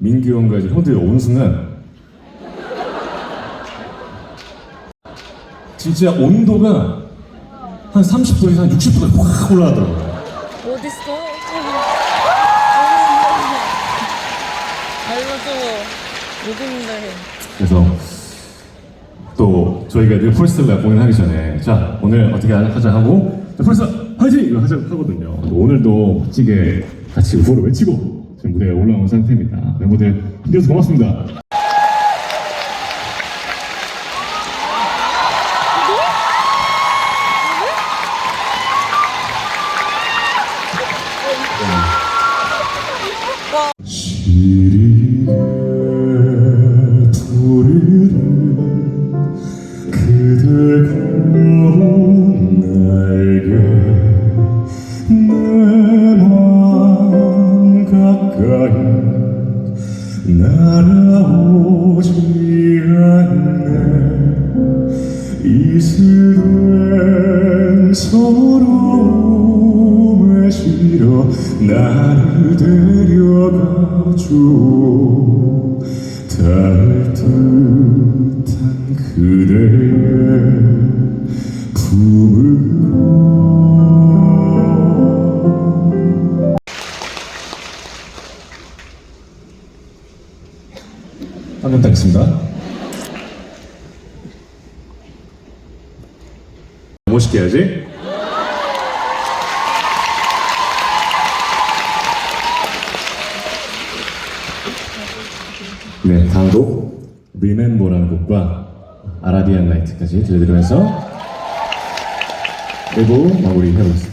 민규 형과 이제 형들이 오는 순간 진짜 온도가 한 30도에서 한 60도까지 확 올라가더라고요. 어딨어? 못 입는데. 그래서 또 저희가 늘 폴스텔라 공연하기 전에 자 오늘 어떻게 하자 하고 자, 폴스텔라 화이팅! 이거 하자 하거든요. 오늘도 멋지게 같이 우호를 외치고 무대에 올라온 상태입니다. 멤버들 힘들어서 고맙습니다. 시리게 고운 날개 내 날아오지 않네. 이슬된 서러움에 실어 나를 데려가줘. 닿을 듯한 그대의 품으 한명 따겠습니다 멋있게 해야지 네, 다음 곡 Remember라는 곡과 아라비안 라이트까지 들려드리면서 1부 마무리 해보겠습니다.